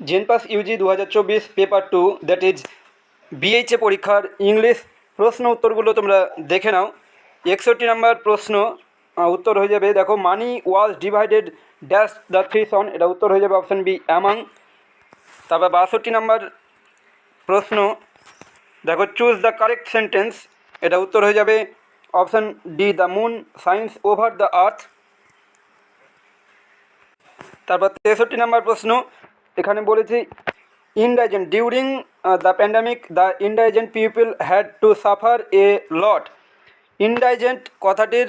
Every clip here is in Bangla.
জেনপাস ইউজি দু হাজার চব্বিশ paper two, that is BHA পরীক্ষার ইংলিশ প্রশ্ন উত্তরগুলো তোমরা দেখে নাও। একষট্টি নাম্বার প্রশ্ন উত্তর হয়ে যাবে, দেখো, money was divided dash the three son, এটা উত্তর হয়ে যাবে অপশান বি, অ্যামাং। তারপর বাষট্টি নাম্বার প্রশ্ন, দেখো, চুজ দ্য কারেক্ট সেন্টেন্স, এটা উত্তর হয়ে যাবে option D, the moon science over the earth. তারপর তেষট্টি নাম্বার প্রশ্ন এখানে বলেছি indigent during the pandemic the indigent people had to suffer a lot indigent কথাটির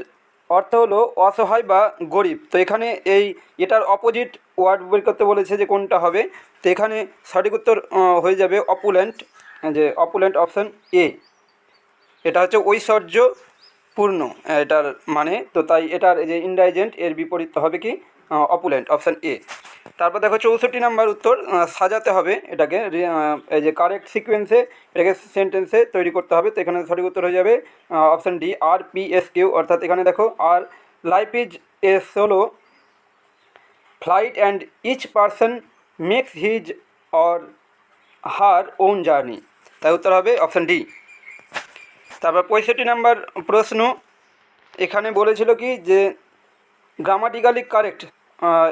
অর্থ হলো অসহায় বা গরিব। তো এখানে এই, এটার অপোজিট ওয়ার্ড বের করতে বলেছে যে কোনটা হবে। তো এখানে সঠিক উত্তর হয়ে যাবে অপুল্যান্ট যে অপুল্যান্ট অপশান এ এটা হচ্ছে ঐশ্বর্যপূর্ণ এটার মানে। তো তাই এটার যে ইনডাইজেন্ট এর বিপরীত হবে কি? অপুল্যান্ট অপশান এ তারপর দেখো চৌষট্টি নাম্বার উত্তর সাজাতে হবে এটাকে এই যে কারেক্ট সিকোয়েন্সে এটাকে সেন্টেন্সে তৈরি করতে হবে। তো এখানে সঠিক উত্তর হয়ে যাবে option D R P S Q অর্থাৎ এখানে দেখো আর life is a solo flight and each person makes his or her own journey তাই উত্তর হবে অপশান ডি তারপর পঁয়ষট্টি নাম্বার প্রশ্ন, এখানে বলেছিল কি যে গ্রামাটিক্যালি কারেক্ট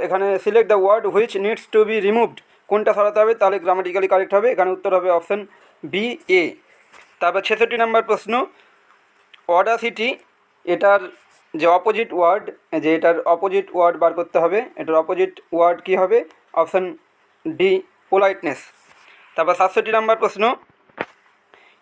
এখানে select the word which needs to be removed কোনটা সরাতে হবে, তাহলে গ্রামাটিক্যালি কারেক্ট হবে। এখানে উত্তর হবে অপশান বি এ তারপর ছেষট্টি নাম্বার প্রশ্ন অডাসিটি এটার যে অপোজিট ওয়ার্ড যে এটার অপোজিট ওয়ার্ড বার করতে হবে, এটার অপোজিট ওয়ার্ড কী হবে? অপশান ডি পোলাইটনেস তারপর সাতষট্টি নাম্বার প্রশ্ন,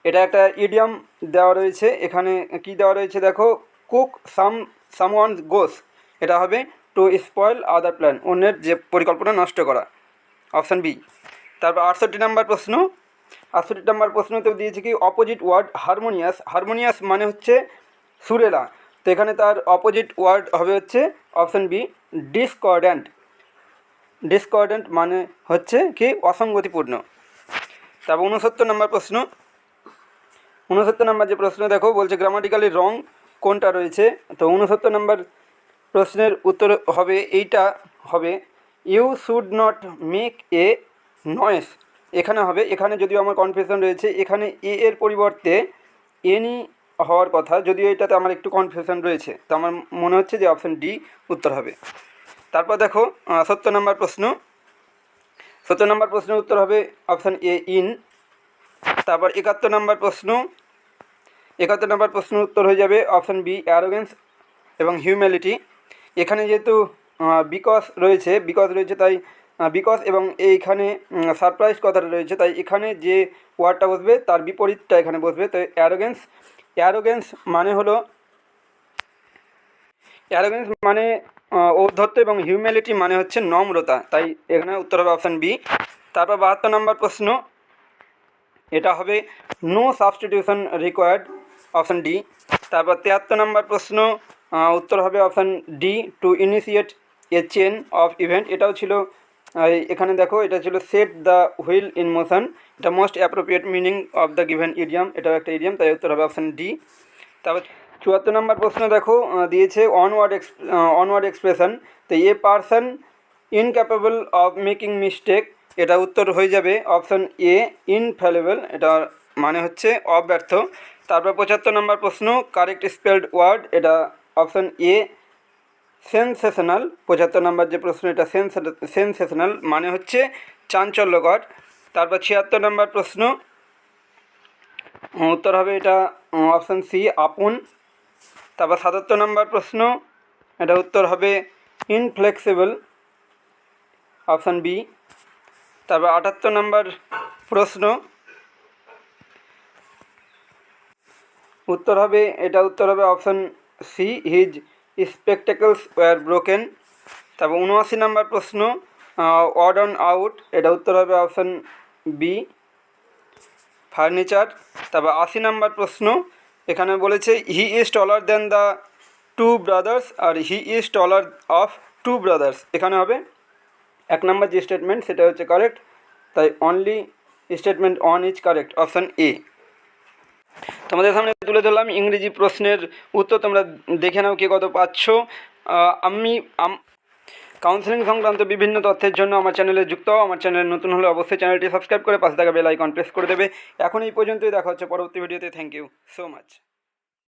এটা একটা ইডিয়াম দেওয়া রয়েছে। এখানে কি দেওয়া রয়েছে দেখো? কুক সাম সামওয়ান গোস এটা হবে টু স্পয়েল আদার প্ল্যান অন্যের যে পরিকল্পনা নষ্ট করা। অপশান বি তারপর আটষট্টি নাম্বার প্রশ্ন। আটষট্টি নাম্বার প্রশ্নতেও দিয়েছে কি অপোজিট ওয়ার্ড হারমোনিয়াস হারমোনিয়াস মানে হচ্ছে সুরেলা। তো এখানে তার অপোজিট ওয়ার্ড হবে হচ্ছে অপশান বি ডিসকর্ড্যান্ট ডিসকর্ড্যান্ট মানে হচ্ছে কি, অসঙ্গতিপূর্ণ। তারপর উনসত্তর নম্বর প্রশ্ন। উনসত্তর নম্বর যে প্রশ্ন দেখো, বলছে গ্রামাটিক্যালি রং কোনটা রয়েছে? তো উনসত্তর নম্বর প্রশ্নের উত্তর হবে এইটা, হবে you should not make a noise এখানে হবে, এখানে যদিও আমার কনফিউশন রয়েছে, এখানে এ এর পরিবর্তে এনি হওয়ার কথা, যদিও এটাতে আমার একটু কনফিউশন রয়েছে। তো আমার মনে হচ্ছে যে অপশান ডি উত্তর হবে। তারপর দেখো সত্তর নম্বর প্রশ্ন। সত্তর নম্বর প্রশ্নের উত্তর হবে অপশান এ ইন তারপর একাত্তর নম্বর প্রশ্ন। একাত্তর নম্বর প্রশ্নের উত্তর হয়ে যাবে অপশান বি অ্যারোগেন্স এবং হিউম্যালিটি এখানে যেহেতু বিকজ রয়েছে বিকজ রয়েছে তাই বিকজ এবং এইখানে সারপ্রাইজ কথাটা রয়েছে, তাই এখানে যে ওয়ার্ডটা বসবে তার বিপরীতটা এখানে বসবে, তো অ্যারোগেন্স অ্যারোগেন্স মানে হলো অ্যারোগেন্স মানে ঔদ্ধত্য এবং হিউম্যালিটি মানে হচ্ছে নম্রতা, তাই এখানে উত্তর হবে অপশান বি তারপর বাহাত্তর নম্বর প্রশ্ন, এটা হবে no substitution required option D তারপর তিয়াত্তর নম্বর প্রশ্ন উত্তর হবে option D to initiate a chain of event এটাও ছিল এখানে দেখো, এটা ছিল set the wheel in motion এটা most appropriate meaning of the given idiom এটাও একটা ইডিয়াম তাই উত্তর হবে অপশান ডি তারপর চুয়াত্তর নম্বর প্রশ্ন দেখো দিয়েছে onward X onward expression to a person incapable of making mistake এটা উত্তর হয়ে যাবে অপশান এ ইনফ্যালেবল এটা মানে হচ্ছে অব্যর্থ। তারপর পঁচাত্তর নম্বর প্রশ্ন কারেক্ট স্পেলড ওয়ার্ড এটা অপশান এ, সেন্সেশনাল, পঁচাত্তর নম্বর যে প্রশ্ন, এটা সেন্সেশনাল মানে হচ্ছে চাঞ্চল্যকর। তারপর ছিয়াত্তর নম্বর প্রশ্ন উত্তর হবে এটা অপশান সি, আপন। তারপর সাতাত্তর নম্বর প্রশ্ন, এটা উত্তর হবে ইনফ্লেক্সিবল অপশান বি। তারপর আটাত্তর নম্বর প্রশ্ন, উত্তর হবে, এটা উত্তর হবে option C his spectacles were broken. তারপর উনআশি নম্বর প্রশ্ন অড অন আউট, এটা উত্তর হবে অপশান বি, ফার্নিচার। তারপর আশি নাম্বার প্রশ্ন, এখানে বলেছে he is taller than the two brothers R he is taller of two brothers এখানে হবে এক নম্বর যে স্টেটমেন্ট সেটা হচ্ছে কারেক্ট তাই only statement one is correct option A তোমাদের সামনে তুলে ধরলাম ইংরেজি প্রশ্নের উত্তর, তোমরা দেখে নাও কে কত পাচ্ছ। আমি কাউন্সেলিং সংক্রান্ত বিভিন্ন তথ্যের জন্য আমার চ্যানেলে যুক্ত হও। আমার চ্যানেলে নতুন হলে অবশ্যই চ্যানেলটি সাবস্ক্রাইব করে পাশে থাকা বেল আইকন প্রেস করে দেবে। এখন এই পর্যন্তই, দেখা হচ্ছে পরবর্তী ভিডিওতে থ্যাংক ইউ সো মাচ